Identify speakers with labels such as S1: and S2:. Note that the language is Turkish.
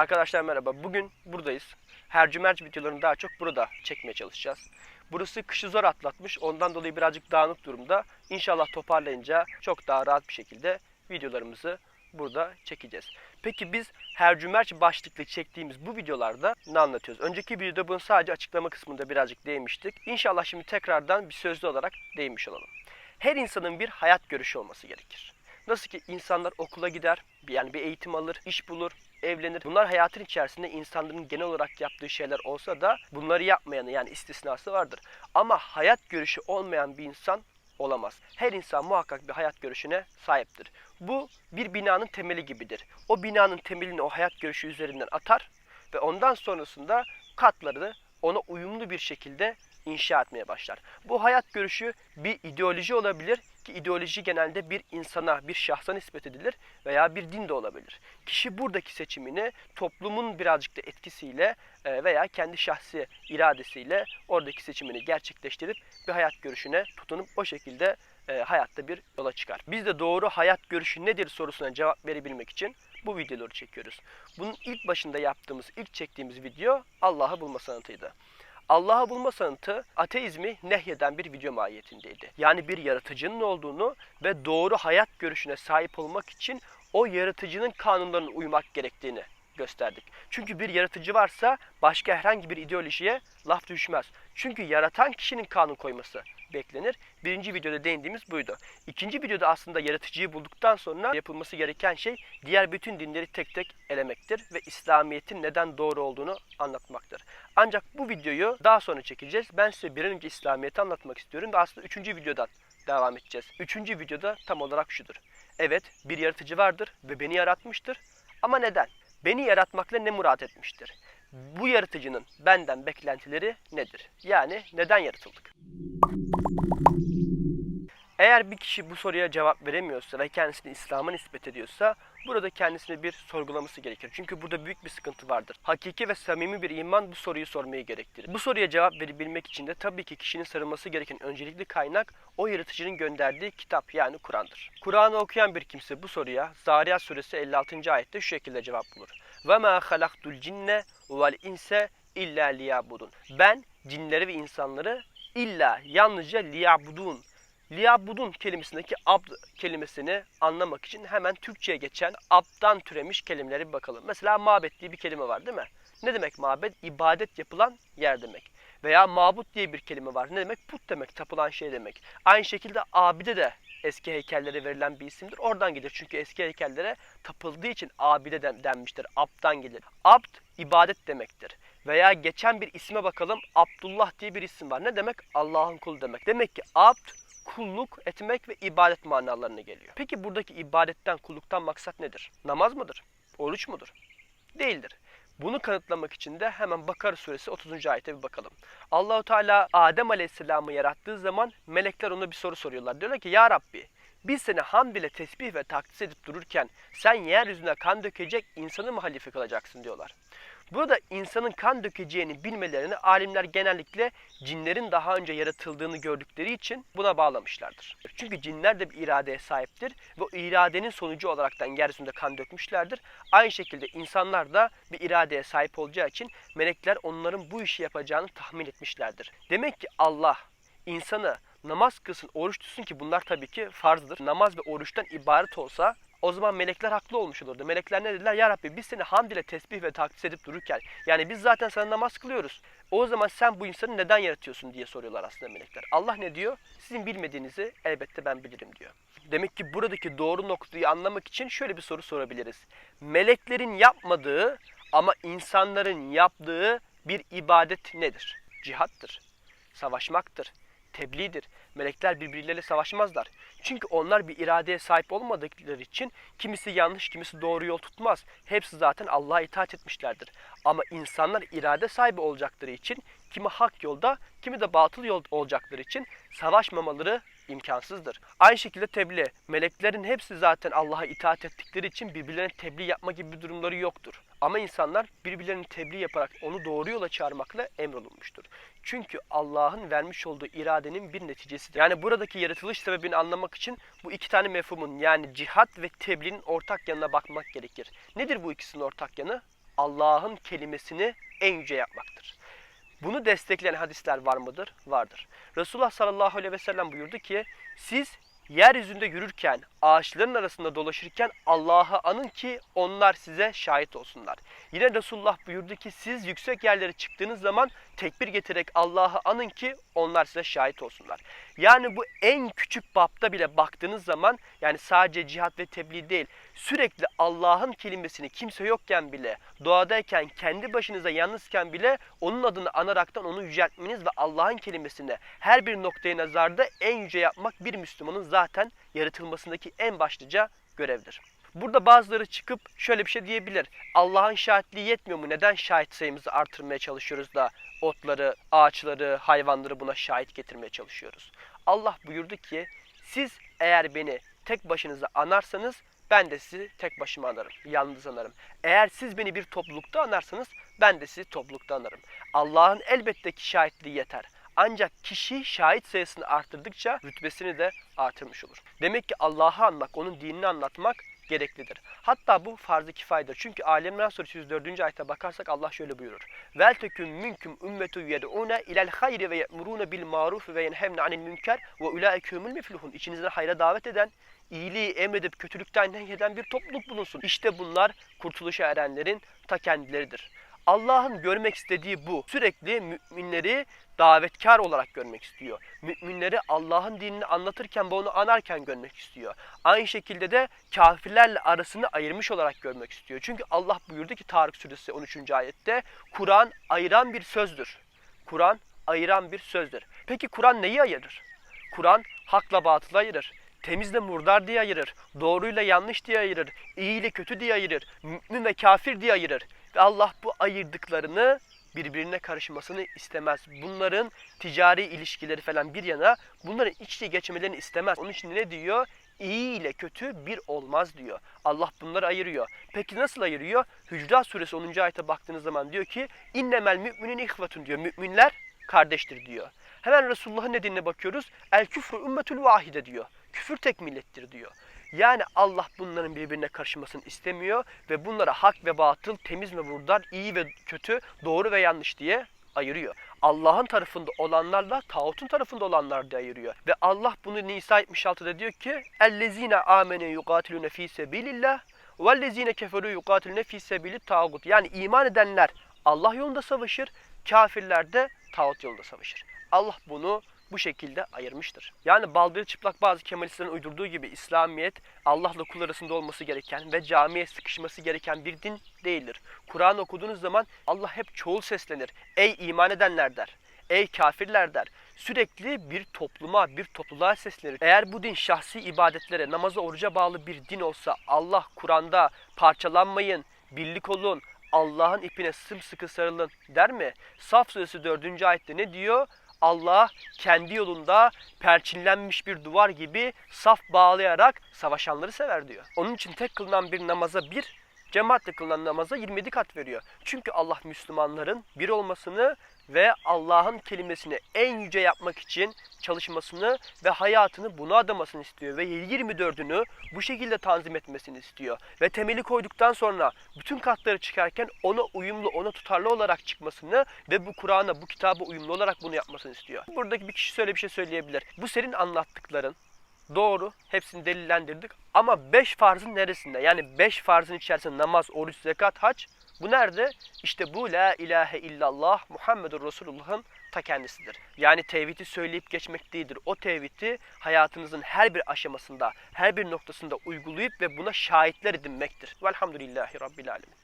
S1: Arkadaşlar merhaba. Bugün buradayız. Hercümerc videolarını daha çok burada çekmeye çalışacağız. Burası kışı zor atlatmış. Ondan dolayı birazcık dağınık durumda. İnşallah toparlayınca çok daha rahat bir şekilde videolarımızı burada çekeceğiz. Peki biz Hercümerç başlıklı çektiğimiz bu videolarda ne anlatıyoruz? Önceki videoda bunu sadece açıklama kısmında birazcık değinmiştik. İnşallah şimdi tekrardan bir sözlü olarak değinmiş olalım. Her insanın bir hayat görüşü olması gerekir. Nasıl ki insanlar okula gider, yani bir eğitim alır, iş bulur, evlenir. Bunlar hayatın içerisinde insanların genel olarak yaptığı şeyler olsa da bunları yapmayanı yani istisnası vardır. Ama hayat görüşü olmayan bir insan olamaz. Her insan muhakkak bir hayat görüşüne sahiptir. Bu bir binanın temeli gibidir. O binanın temelini o hayat görüşü üzerinden atar ve ondan sonrasında katları ona uyumlu bir şekilde inşa etmeye başlar. Bu hayat görüşü bir ideoloji olabilir ki ideoloji genelde bir insana, bir şahsa nispet edilir veya bir din de olabilir. Kişi buradaki seçimini toplumun birazcık da etkisiyle e, veya kendi şahsi iradesiyle oradaki seçimini gerçekleştirip bir hayat görüşüne tutunup o şekilde e, hayatta bir yola çıkar. Biz de doğru hayat görüşü nedir sorusuna cevap verebilmek için bu videoları çekiyoruz. Bunun ilk başında yaptığımız, ilk çektiğimiz video Allah'ı bulma sanatıydı. Allah'ı bulma sanatı ateizmi nehyeden bir video mahiyetindeydi. Yani bir yaratıcının olduğunu ve doğru hayat görüşüne sahip olmak için o yaratıcının kanunlarına uymak gerektiğini gösterdik. Çünkü bir yaratıcı varsa başka herhangi bir ideolojiye laf düşmez. Çünkü yaratan kişinin kanun koyması beklenir. Birinci videoda değindiğimiz buydu. İkinci videoda aslında yaratıcıyı bulduktan sonra yapılması gereken şey diğer bütün dinleri tek tek elemektir ve İslamiyet'in neden doğru olduğunu anlatmaktır. Ancak bu videoyu daha sonra çekeceğiz. Ben size bir önce İslamiyet'i anlatmak istiyorum ve aslında üçüncü videodan devam edeceğiz. Üçüncü videoda tam olarak şudur. Evet bir yaratıcı vardır ve beni yaratmıştır. Ama neden? Beni yaratmakla ne murat etmiştir? Bu yaratıcının benden beklentileri nedir? Yani neden yaratıldık? Eğer bir kişi bu soruya cevap veremiyorsa ve kendisini İslam'a nispet ediyorsa burada kendisine bir sorgulaması gerekir. Çünkü burada büyük bir sıkıntı vardır. Hakiki ve samimi bir iman bu soruyu sormayı gerektirir. Bu soruya cevap verebilmek için de tabii ki kişinin sarılması gereken öncelikli kaynak o yaratıcının gönderdiği kitap yani Kur'an'dır. Kur'an'ı okuyan bir kimse bu soruya Zariyat suresi 56. ayette şu şekilde cevap bulur. Ve ma halaktul cinne vel inse illa liyabudun. Ben cinleri ve insanları illa yalnızca liyabudun Liyabudun kelimesindeki abd kelimesini anlamak için hemen Türkçe'ye geçen abdan türemiş kelimelere bir bakalım. Mesela mabet diye bir kelime var değil mi? Ne demek mabet? İbadet yapılan yer demek. Veya mabut diye bir kelime var. Ne demek? Put demek, tapılan şey demek. Aynı şekilde abide de eski heykellere verilen bir isimdir. Oradan gelir. Çünkü eski heykellere tapıldığı için abide den- denmiştir. Abd'dan gelir. Abd ibadet demektir. Veya geçen bir isme bakalım. Abdullah diye bir isim var. Ne demek? Allah'ın kulu demek. Demek ki abd kulluk etmek ve ibadet manalarına geliyor. Peki buradaki ibadetten, kulluktan maksat nedir? Namaz mıdır? Oruç mudur? Değildir. Bunu kanıtlamak için de hemen Bakara suresi 30. ayete bir bakalım. Allahu Teala Adem Aleyhisselam'ı yarattığı zaman melekler ona bir soru soruyorlar. Diyorlar ki ya Rabbi biz seni hamd ile tesbih ve takdis edip dururken sen yeryüzüne kan dökecek insanı mı halife kılacaksın diyorlar. Burada insanın kan dökeceğini bilmelerini alimler genellikle cinlerin daha önce yaratıldığını gördükleri için buna bağlamışlardır. Çünkü cinler de bir iradeye sahiptir ve o iradenin sonucu olaraktan yeryüzünde kan dökmüşlerdir. Aynı şekilde insanlar da bir iradeye sahip olacağı için melekler onların bu işi yapacağını tahmin etmişlerdir. Demek ki Allah insanı namaz kılsın, oruç tutsun ki bunlar tabii ki farzdır. Namaz ve oruçtan ibaret olsa o zaman melekler haklı olmuş olurdu. Melekler ne dediler? Ya Rabbi biz seni hamd ile tesbih ve takdis edip dururken yani biz zaten sana namaz kılıyoruz. O zaman sen bu insanı neden yaratıyorsun diye soruyorlar aslında melekler. Allah ne diyor? Sizin bilmediğinizi elbette ben bilirim diyor. Demek ki buradaki doğru noktayı anlamak için şöyle bir soru sorabiliriz. Meleklerin yapmadığı ama insanların yaptığı bir ibadet nedir? Cihattır, savaşmaktır, tebliğdir. Melekler birbirleriyle savaşmazlar. Çünkü onlar bir iradeye sahip olmadıkları için kimisi yanlış, kimisi doğru yol tutmaz. Hepsi zaten Allah'a itaat etmişlerdir. Ama insanlar irade sahibi olacakları için kimi hak yolda, kimi de batıl yol olacakları için savaşmamaları imkansızdır. Aynı şekilde tebliğ. Meleklerin hepsi zaten Allah'a itaat ettikleri için birbirlerine tebliğ yapma gibi bir durumları yoktur. Ama insanlar birbirlerine tebliğ yaparak onu doğru yola çağırmakla emrolunmuştur. Çünkü Allah'ın vermiş olduğu iradenin bir neticesidir. Yani buradaki yaratılış sebebini anlamak için bu iki tane mefhumun yani cihat ve tebliğin ortak yanına bakmak gerekir. Nedir bu ikisinin ortak yanı? Allah'ın kelimesini en yüce yapmaktır. Bunu destekleyen hadisler var mıdır? Vardır. Resulullah sallallahu aleyhi ve sellem buyurdu ki siz yeryüzünde yürürken, ağaçların arasında dolaşırken Allah'ı anın ki onlar size şahit olsunlar. Yine Resulullah buyurdu ki siz yüksek yerlere çıktığınız zaman tekbir getirerek Allah'ı anın ki onlar size şahit olsunlar. Yani bu en küçük bapta bile baktığınız zaman yani sadece cihat ve tebliğ değil sürekli Allah'ın kelimesini kimse yokken bile doğadayken kendi başınıza yalnızken bile onun adını anaraktan onu yüceltmeniz ve Allah'ın kelimesini her bir noktaya nazarda en yüce yapmak bir Müslümanın zaten yaratılmasındaki en başlıca görevdir. Burada bazıları çıkıp şöyle bir şey diyebilir. Allah'ın şahitliği yetmiyor mu? Neden şahit sayımızı artırmaya çalışıyoruz da otları, ağaçları, hayvanları buna şahit getirmeye çalışıyoruz? Allah buyurdu ki siz eğer beni tek başınıza anarsanız ben de sizi tek başıma anarım, yalnız anarım. Eğer siz beni bir toplulukta anarsanız ben de sizi toplulukta anarım. Allah'ın elbette ki şahitliği yeter. Ancak kişi şahit sayısını arttırdıkça rütbesini de artırmış olur. Demek ki Allah'ı anmak, onun dinini anlatmak gereklidir. Hatta bu farz-ı kifayedir. Çünkü Alemran Suresi 104. ayete bakarsak Allah şöyle buyurur. Vel teküm minkum ümmetu yed'une ilel hayri ve ye'murune bil maruf ve yenhevne anil münker ve ulaike humul meflihun. İçinizden hayra davet eden, iyiliği emredip kötülükten nehyeden bir topluluk bulunsun. İşte bunlar kurtuluşa erenlerin ta kendileridir. Allah'ın görmek istediği bu. Sürekli müminleri davetkar olarak görmek istiyor. Müminleri Allah'ın dinini anlatırken ve onu anarken görmek istiyor. Aynı şekilde de kafirlerle arasını ayırmış olarak görmek istiyor. Çünkü Allah buyurdu ki Tarık suresi 13. ayette Kur'an ayıran bir sözdür. Kur'an ayıran bir sözdür. Peki Kur'an neyi ayırır? Kur'an hakla batılı ayırır. Temizle murdar diye ayırır. Doğruyla yanlış diye ayırır. iyi ile kötü diye ayırır. Mümin ve kafir diye ayırır. Allah bu ayırdıklarını birbirine karışmasını istemez. Bunların ticari ilişkileri falan bir yana bunların içli geçmelerini istemez. Onun için ne diyor? İyi ile kötü bir olmaz diyor. Allah bunları ayırıyor. Peki nasıl ayırıyor? Hücrat suresi 10. ayete baktığınız zaman diyor ki innemel müminin ihvatun diyor. Müminler kardeştir diyor. Hemen Resulullah'ın dediğine bakıyoruz. El küfrü ümmetül vahide diyor. Küfür tek millettir diyor. Yani Allah bunların birbirine karışmasını istemiyor ve bunlara hak ve batıl, temiz ve buradan, iyi ve kötü, doğru ve yanlış diye ayırıyor. Allah'ın tarafında olanlarla tağutun tarafında olanlar da ayırıyor. Ve Allah bunu Nisa 76'da diyor ki: "Ellezine amene yuqatilune fi sabilillah vellezine keferu yuqatilune fi sabili tağut." Yani iman edenler Allah yolunda savaşır, kafirler de tağut yolunda savaşır. Allah bunu bu şekilde ayırmıştır. Yani baldırı çıplak bazı kemalistlerin uydurduğu gibi İslamiyet Allah'la kul arasında olması gereken ve camiye sıkışması gereken bir din değildir. Kur'an okuduğunuz zaman Allah hep çoğul seslenir. Ey iman edenler der. Ey kafirler der. Sürekli bir topluma, bir topluluğa seslenir. Eğer bu din şahsi ibadetlere, namaza, oruca bağlı bir din olsa Allah Kur'an'da parçalanmayın, birlik olun, Allah'ın ipine sımsıkı sarılın der mi? Saf suresi 4. ayette ne diyor? Allah kendi yolunda perçinlenmiş bir duvar gibi saf bağlayarak savaşanları sever diyor. Onun için tek kılınan bir namaza bir, cemaatle kılınan namaza 27 kat veriyor. Çünkü Allah Müslümanların bir olmasını ve Allah'ın kelimesini en yüce yapmak için çalışmasını ve hayatını buna adamasını istiyor. Ve 24'ünü bu şekilde tanzim etmesini istiyor. Ve temeli koyduktan sonra bütün katları çıkarken ona uyumlu, ona tutarlı olarak çıkmasını ve bu Kur'an'a, bu kitaba uyumlu olarak bunu yapmasını istiyor. Buradaki bir kişi şöyle bir şey söyleyebilir. Bu senin anlattıkların doğru, hepsini delillendirdik. Ama beş farzın neresinde? Yani beş farzın içerisinde namaz, oruç, zekat, hac bu nerede? İşte bu la ilahe illallah Muhammedur Resulullah'ın ta kendisidir. Yani tevhidi söyleyip geçmek değildir. O tevhidi hayatınızın her bir aşamasında, her bir noktasında uygulayıp ve buna şahitler edinmektir. Velhamdülillahi Rabbil Alemin.